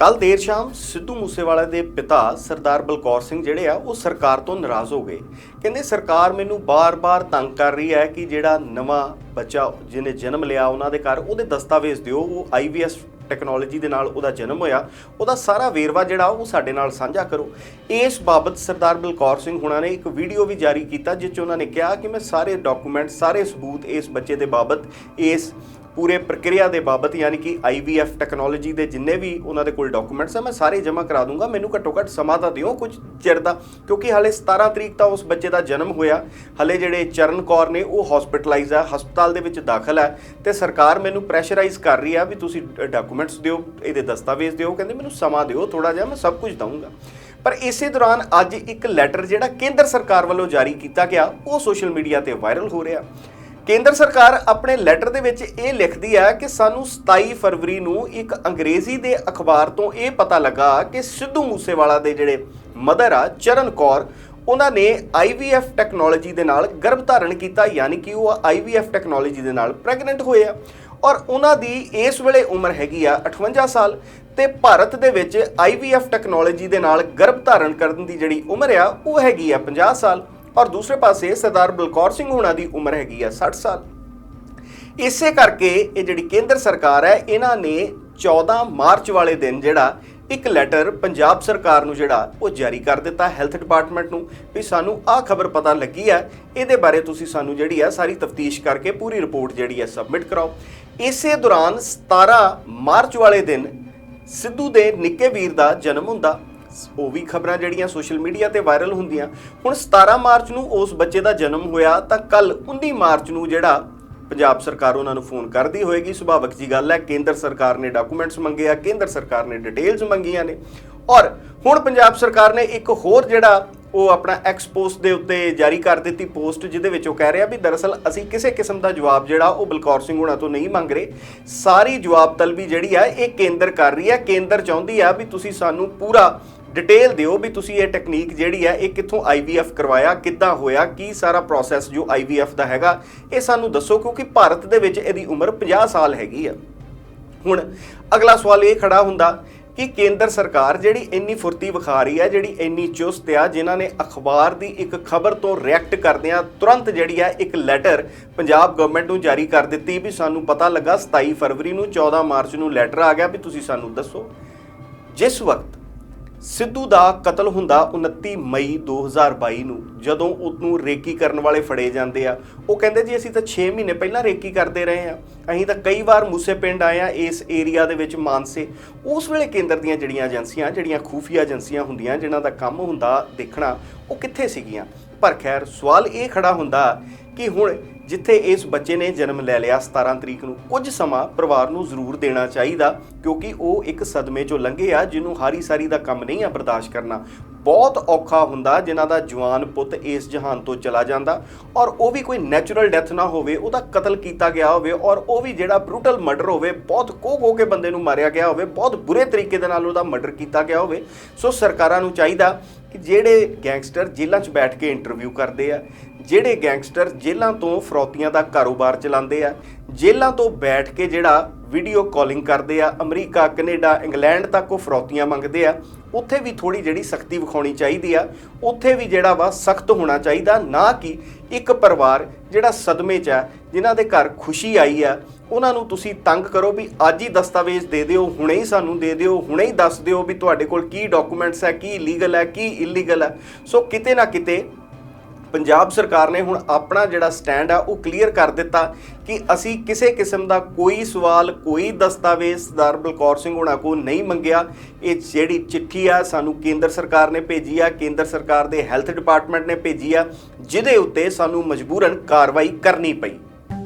ਕੱਲ ਦੇਰ ਸ਼ਾਮ ਸਿੱਧੂ ਮੂਸੇਵਾਲਾ ਦੇ ਪਿਤਾ ਸਰਦਾਰ ਬਲਕੌਰ ਸਿੰਘ ਜਿਹੜੇ ਆ, ਉਹ ਸਰਕਾਰ ਤੋਂ ਨਾਰਾਜ਼ ਹੋ ਗਏ। ਕਹਿੰਦੇ, ਸਰਕਾਰ ਮੈਨੂੰ ਬਾਰ-ਬਾਰ ਤੰਗ ਕਰ ਰਹੀ ਹੈ ਕਿ ਜਿਹੜਾ ਨਵਾਂ ਬੱਚਾ ਜਿਹਨੇ ਜਨਮ ਲਿਆ ਉਹਨਾਂ ਦੇ ਘਰ, ਉਹਦੇ ਦਸਤਾਵੇਜ਼ ਦਿਓ। ਉਹ ਆਈਵੀਐਸ ਟੈਕਨੋਲੋਜੀ ਦੇ ਨਾਲ ਉਹਦਾ ਜਨਮ ਹੋਇਆ। ਉਹਦਾ ਸਾਰਾ ਵੇਰਵਾ ਜਿਹੜਾ, ਉਹ ਸਾਡੇ ਨਾਲ ਸਾਂਝਾ ਕਰੋ। ਇਸ ਬਾਬਤ ਸਰਦਾਰ ਬਲਕੌਰ ਸਿੰਘ ਹੁਣਾਂ ਨੇ ਇੱਕ ਵੀਡੀਓ ਵੀ ਜਾਰੀ ਕੀਤਾ, ਜਿਸ 'ਚ ਉਹਨਾਂ ਨੇ ਕਿਹਾ ਕਿ ਮੈਂ ਸਾਰੇ ਡਾਕੂਮੈਂਟ, ਸਾਰੇ ਸਬੂਤ ਇਸ ਬੱਚੇ ਦੇ ਬਾਬਤ, ਇਸ ਪੂਰੇ ਪ੍ਰਕਿਰਿਆ ਦੇ ਬਾਬਤ, ਯਾਨੀ ਕਿ IVF ਟੈਕਨੋਲੋਜੀ ਦੇ ਜਿੰਨੇ ਵੀ ਉਹਨਾਂ ਦੇ ਕੋਲ ਡਾਕੂਮੈਂਟਸ ਆ, ਮੈਂ ਸਾਰੇ ਜਮ੍ਹਾਂ ਕਰਾ ਦੂੰਗਾ। ਮੈਨੂੰ ਘੱਟੋ ਘੱਟ ਸਮਾਂ ਤਾਂ ਦਿਓ ਕੁਝ ਚਿਰ ਦਾ, ਕਿਉਂਕਿ ਹਾਲੇ 17 ਤਰੀਕ ਤਾਂ ਉਸ ਬੱਚੇ ਦਾ ਜਨਮ ਹੋਇਆ। ਹਲੇ ਜਿਹੜੇ ਚਰਨ ਕੌਰ ਨੇ, ਉਹ ਹਸਪੀਟਲਾਈਜ਼ ਆ, ਹਸਪਤਾਲ ਦੇ ਵਿੱਚ ਦਾਖਲ ਹੈ ਤੇ ਸਰਕਾਰ ਮੈਨੂੰ ਪ੍ਰੈਸ਼ਰਾਈਜ਼ ਕਰ ਰਹੀ ਆ ਵੀ ਤੁਸੀਂ ਡਾਕੂਮੈਂਟਸ ਦਿਓ, ਇਹਦੇ ਦਸਤਾਵੇਜ਼ ਦਿਓ, ਕਹਿੰਦੇ ਮੈਨੂੰ ਸਮਾਂ ਦਿਓ ਥੋੜਾ ਜਿਹਾ, ਮੈਂ ਸਭ ਕੁਝ ਦਊਂਗਾ। ਪਰ ਇਸੇ ਦੌਰਾਨ ਅੱਜ ਇੱਕ ਲੈਟਰ ਜਿਹੜਾ ਕੇਂਦਰ ਸਰਕਾਰ ਵੱਲੋਂ ਜਾਰੀ ਕੀਤਾ ਗਿਆ, ਉਹ ਸੋਸ਼ਲ ਮੀਡੀਆ ਤੇ ਵਾਇਰਲ ਹੋ ਰਿਹਾ। ਕੇਂਦਰ ਸਰਕਾਰ ਆਪਣੇ ਲੈਟਰ ਦੇ ਵਿੱਚ ਇਹ ਲਿਖਦੀ ਹੈ ਕਿ ਸਾਨੂੰ 27 ਫਰਵਰੀ ਨੂੰ ਇੱਕ ਅੰਗਰੇਜ਼ੀ ਦੇ ਅਖਬਾਰ ਤੋਂ ਇਹ ਪਤਾ ਲੱਗਾ ਕਿ ਸਿੱਧੂ ਮੂਸੇਵਾਲਾ ਦੇ ਜਿਹੜੇ ਮਦਰ ਆ, ਚਰਨ ਕੌਰ, ਉਹਨਾਂ ਨੇ IVF ਟੈਕਨੋਲੋਜੀ ਦੇ ਨਾਲ ਗਰਭ ਧਾਰਨ ਕੀਤਾ, ਯਾਨੀ ਕਿ ਉਹ IVF ਟੈਕਨੋਲੋਜੀ ਦੇ ਨਾਲ ਪ੍ਰੈਗਨੈਂਟ ਹੋਏ ਆ। ਔਰ ਉਹਨਾਂ ਦੀ ਇਸ ਵੇਲੇ ਉਮਰ ਹੈਗੀ ਆ 58 ਸਾਲ ਤੇ ਭਾਰਤ ਦੇ ਵਿੱਚ IVF ਟੈਕਨੋਲੋਜੀ ਦੇ ਨਾਲ ਗਰਭ ਧਾਰਨ ਕਰਨ ਦੀ ਜਿਹੜੀ ਉਮਰ ਆ, ਉਹ ਹੈਗੀ ਆ 50 ਸਾਲ। ਔਰ ਦੂਸਰੇ ਪਾਸੇ ਸਰਦਾਰ ਬਲਕੌਰ ਸਿੰਘ ਹੁਣਾਂ ਦੀ ਉਮਰ ਹੈਗੀ ਆ 60 ਸਾਲ। ਇਸੇ ਕਰਕੇ ਇਹ ਜਿਹੜੀ ਕੇਂਦਰ ਸਰਕਾਰ ਹੈ, ਇਹਨਾਂ ਨੇ 14 ਮਾਰਚ ਵਾਲੇ ਦਿਨ ਜਿਹੜਾ ਇੱਕ ਲੈਟਰ ਪੰਜਾਬ ਸਰਕਾਰ ਨੂੰ ਜਿਹੜਾ ਉਹ ਜਾਰੀ ਕਰ ਦਿੱਤਾ ਹੈਲਥ ਡਿਪਾਰਟਮੈਂਟ ਨੂੰ ਵੀ ਸਾਨੂੰ ਆਹ ਖਬਰ ਪਤਾ ਲੱਗੀ ਹੈ ਇਹਦੇ ਬਾਰੇ ਤੁਸੀਂ ਸਾਨੂੰ ਜਿਹੜੀ ਹੈ ਸਾਰੀ ਤਫਤੀਸ਼ ਕਰਕੇ ਪੂਰੀ ਰਿਪੋਰਟ ਜਿਹੜੀ ਹੈ ਸਬਮਿਟ ਕਰਾਓ। ਇਸੇ ਦੌਰਾਨ 17 ਮਾਰਚ ਵਾਲੇ ਦਿਨ ਸਿੱਧੂ ਦੇ ਨਿੱਕੇ ਵੀਰ ਦਾ ਜਨਮ ਹੁੰਦਾ। ਉਹ ਵੀ ਖਬਰਾਂ ਜਿਹੜੀਆਂ ਸੋਸ਼ਲ ਮੀਡੀਆ ਤੇ ਵਾਇਰਲ ਹੁੰਦੀਆਂ, ਹੁਣ 17 ਮਾਰਚ ਨੂੰ ਉਸ ਬੱਚੇ ਦਾ ਜਨਮ ਹੋਇਆ ਤਾਂ ਕੱਲ 19 ਮਾਰਚ ਨੂੰ ਜਿਹੜਾ ਪੰਜਾਬ ਸਰਕਾਰ ਉਹਨਾਂ ਨੂੰ ਫੋਨ ਕਰਦੀ ਹੋਏਗੀ। ਸੁਭਾਵਕ ਜੀ ਗੱਲ ਹੈ, ਕੇਂਦਰ ਸਰਕਾਰ ਨੇ ਡਾਕੂਮੈਂਟਸ ਮੰਗੇ ਆ, ਕੇਂਦਰ ਸਰਕਾਰ ਨੇ ਡਿਟੇਲਸ ਮੰਗੀਆਂ ਨੇ। ਔਰ ਹੁਣ ਪੰਜਾਬ ਸਰਕਾਰ ਨੇ ਇੱਕ ਹੋਰ ਜਿਹੜਾ ਉਹ ਆਪਣਾ ਐਕਸ ਪੋਸਟ ਦੇ ਉੱਤੇ ਜਾਰੀ ਕਰ ਦਿੱਤੀ ਪੋਸਟ ਜਿਹਦੇ ਵਿੱਚ ਉਹ ਕਹਿ ਰਿਹਾ ਵੀ ਦਰਅਸਲ ਅਸੀਂ ਕਿਸੇ ਕਿਸਮ ਦਾ ਜਵਾਬ ਜਿਹੜਾ ਉਹ ਬਲਕੌਰ ਸਿੰਘ ਹੁਣਾਂ ਤੋਂ ਨਹੀਂ ਮੰਗ ਰਹੇ। ਸਾਰੀ ਜਵਾਬ ਤਲਬੀ ਜਿਹੜੀ ਆ, ਇਹ ਕੇਂਦਰ ਕਰ ਰਹੀ ਹੈ। ਕੇਂਦਰ ਚਾਹੁੰਦੀ ਆ ਵੀ ਤੁਸੀਂ ਸਾਨੂੰ ਪੂਰਾ ਡਿਟੇਲ ਦਿਓ ਵੀ ਤੁਸੀਂ ਇਹ ਟੈਕਨੀਕ ਜਿਹੜੀ ਹੈ, ਇਹ ਕਿੱਥੋਂ IVF ਕਰਵਾਇਆ, ਕਿੱਦਾਂ ਹੋਇਆ, ਕੀ ਸਾਰਾ ਪ੍ਰੋਸੈਸ ਜੋ IVF ਦਾ ਹੈਗਾ, ਇਹ ਸਾਨੂੰ ਦੱਸੋ ਕਿਉਂਕਿ ਭਾਰਤ ਦੇ ਵਿੱਚ ਇਹਦੀ ਉਮਰ 50 ਸਾਲ ਹੈਗੀ ਆ। ਹੁਣ ਅਗਲਾ ਸਵਾਲ ਇਹ ਖੜਾ ਹੁੰਦਾ ਕਿ ਕੇਂਦਰ ਸਰਕਾਰ ਜਿਹੜੀ ਇੰਨੀ ਫੁਰਤੀ ਵਿਖਾ ਰਹੀ ਹੈ, ਜਿਹੜੀ ਇੰਨੀ ਚੁਸਤ ਆ, ਜਿਨ੍ਹਾਂ ਨੇ ਅਖਬਾਰ ਦੀ ਇੱਕ ਖਬਰ ਤੋਂ ਰਿਐਕਟ ਕਰਦਿਆਂ ਤੁਰੰਤ ਜਿਹੜੀ ਹੈ ਇੱਕ ਲੈਟਰ ਪੰਜਾਬ ਗਵਰਨਮੈਂਟ ਨੂੰ ਜਾਰੀ ਕਰ ਦਿੱਤੀ ਵੀ ਸਾਨੂੰ ਪਤਾ ਲੱਗਾ 27 ਫਰਵਰੀ ਨੂੰ 14 ਮਾਰਚ ਨੂੰ ਲੈਟਰ ਆ ਗਿਆ ਵੀ ਤੁਸੀਂ ਸਾਨੂੰ ਦੱਸੋ। ਜਿਸ ਵਕਤ ਸਿੱਧੂ ਦਾ ਕਤਲ ਹੁੰਦਾ 29 ਮਈ 2022 ਨੂੰ, ਜਦੋਂ ਉਹਨੂੰ ਰੇਕੀ ਕਰਨ ਵਾਲੇ ਫੜੇ ਜਾਂਦੇ ਆ। ਉਹ ਕਹਿੰਦੇ ਜੀ, ਅਸੀਂ ਤਾਂ 6 ਮਹੀਨੇ ਪਹਿਲਾਂ ਰੇਕੀ ਕਰਦੇ ਰਹੇ ਆ। ਅਸੀਂ ਤਾਂ ਕਈ ਵਾਰ ਮੂਸੇ ਪਿੰਡ ਆਏ ਆ, ਇਸ ਏਰੀਆ ਦੇ ਵਿੱਚ ਮਾਨਸੇ। ਉਸ ਵੇਲੇ ਕੇਂਦਰ ਦੀਆਂ ਜਿਹੜੀਆਂ ਏਜੰਸੀਆਂ, ਜਿਹੜੀਆਂ ਖੂਫੀਆ ਏਜੰਸੀਆਂ ਹੁੰਦੀਆਂ, ਜਿਨ੍ਹਾਂ ਦਾ ਕੰਮ ਹੁੰਦਾ ਦੇਖਣਾ, ਉਹ ਕਿੱਥੇ ਸੀਗੀਆਂ? ਪਰ ਖੈਰ, ਸਵਾਲ ਇਹ ਖੜਾ ਹੁੰਦਾ ਕਿ ਹੁਣ ਜਿੱਥੇ ਇਸ ਬੱਚੇ ਨੇ ਜਨਮ ਲੈ ਲਿਆ 17 ਤਰੀਕ ਨੂੰ, ਕੁਝ ਸਮਾਂ ਪਰਿਵਾਰ ਨੂੰ ਜ਼ਰੂਰ ਦੇਣਾ ਚਾਹੀਦਾ, ਕਿਉਂਕਿ ਉਹ ਇੱਕ ਸਦਮੇ ਚੋਂ ਲੰਘੇ ਆ, ਜਿਹਨੂੰ ਹਾਰੀ ਸਾਰੀ ਦਾ ਕੰਮ ਨਹੀਂ ਆ ਬਰਦਾਸ਼ਤ ਕਰਨਾ। ਬਹੁਤ ਔਖਾ ਹੁੰਦਾ ਜਿਨ੍ਹਾਂ ਦਾ ਜਵਾਨ ਪੁੱਤ ਇਸ ਜਹਾਨ ਤੋਂ ਚਲਾ ਜਾਂਦਾ ਔਰ ਉਹ ਵੀ ਕੋਈ ਨੈਚੁਰਲ ਡੈਥ ਨਾ ਹੋਵੇ, ਉਹਦਾ ਕਤਲ ਕੀਤਾ ਗਿਆ ਹੋਵੇ ਔਰ ਉਹ ਵੀ ਜਿਹੜਾ ਬਰੂਟਲ ਮਰਡਰ ਹੋਵੇ, ਬਹੁਤ ਕੋਹ ਕੋਹ ਕੇ ਬੰਦੇ ਨੂੰ ਮਾਰਿਆ ਗਿਆ ਹੋਵੇ, ਬਹੁਤ ਬੁਰੇ ਤਰੀਕੇ ਦੇ ਨਾਲ ਉਹਦਾ ਮਰਡਰ ਕੀਤਾ ਗਿਆ ਹੋਵੇ। ਸੋ ਸਰਕਾਰਾਂ ਨੂੰ ਚਾਹੀਦਾ ਕਿ ਜਿਹੜੇ ਗੈਂਗਸਟਰ ਜੇਲ੍ਹਾਂ 'ਚ ਬੈਠ ਕੇ ਇੰਟਰਵਿਊ ਕਰਦੇ ਆ, ਜਿਹੜੇ ਗੈਂਗਸਟਰ ਜੇਲ੍ਹਾਂ ਤੋਂ ਫਰੋਤੀਆਂ ਦਾ ਕਾਰੋਬਾਰ ਚਲਾਉਂਦੇ ਆ, ਜੇਲ੍ਹਾਂ ਤੋਂ ਬੈਠ ਕੇ ਜਿਹੜਾ ਵੀਡੀਓ ਕਾਲਿੰਗ ਕਰਦੇ ਆ, ਅਮਰੀਕਾ, ਕੈਨੇਡਾ, ਇੰਗਲੈਂਡ ਤੱਕ ਉਹ ਫਰੋਤੀਆਂ ਮੰਗਦੇ ਆ, ਉੱਥੇ ਵੀ ਥੋੜੀ ਜਿਹੜੀ ਸਖਤੀ ਵਿਖਾਉਣੀ ਚਾਹੀਦੀ ਆ, ਉੱਥੇ ਵੀ ਜਿਹੜਾ ਵਾ ਸਖਤ ਹੋਣਾ ਚਾਹੀਦਾ, ਨਾ ਕਿ ਇੱਕ ਪਰਿਵਾਰ ਜਿਹੜਾ ਸਦਮੇ 'ਚ ਆ, ਜਿਨ੍ਹਾਂ ਦੇ ਘਰ ਖੁਸ਼ੀ ਆਈ ਆ ਉਹਨਾਂ ਨੂੰ ਤੁਸੀਂ ਤੰਗ ਕਰੋ ਵੀ ਅੱਜ ਹੀ ਦਸਤਾਵੇਜ਼ ਦੇ ਦਿਓ, ਹੁਣੇ ਹੀ ਸਾਨੂੰ ਦੇ ਦਿਓ, ਹੁਣੇ ਹੀ ਦੱਸ ਦਿਓ ਵੀ ਤੁਹਾਡੇ ਕੋਲ ਕੀ ਡਾਕੂਮੈਂਟਸ ਹੈ, ਕੀ ਲੀਗਲ ਹੈ, ਕੀ ਇਲੀਗਲ ਹੈ। ਸੋ ਕਿਤੇ ਨਾ ਕਿਤੇ ਪੰਜਾਬ ਸਰਕਾਰ ਨੇ ਹੁਣ ਆਪਣਾ ਜਿਹੜਾ ਸਟੈਂਡ ਆ, ਉਹ ਕਲੀਅਰ ਕਰ ਦਿੱਤਾ ਕਿ ਅਸੀਂ ਕਿਸੇ ਕਿਸਮ ਦਾ ਕੋਈ ਸਵਾਲ, ਕੋਈ ਦਸਤਾਵੇਜ਼ ਸਰਦਾਰ ਬਲਕੌਰ ਸਿੰਘ ਹੋਣਾ ਕੋ ਨਹੀਂ ਮੰਗਿਆ। ਇਹ ਜਿਹੜੀ ਚਿੱਠੀ ਆ, ਸਾਨੂੰ ਕੇਂਦਰ ਸਰਕਾਰ ਨੇ ਭੇਜੀ ਆ, ਕੇਂਦਰ ਸਰਕਾਰ ਦੇ ਹੈਲਥ ਡਿਪਾਰਟਮੈਂਟ ਨੇ ਭੇਜੀ ਆ, ਜਿਹਦੇ ਉੱਤੇ ਸਾਨੂੰ ਮਜਬੂਰਨ ਕਾਰਵਾਈ ਕਰਨੀ ਪਈ।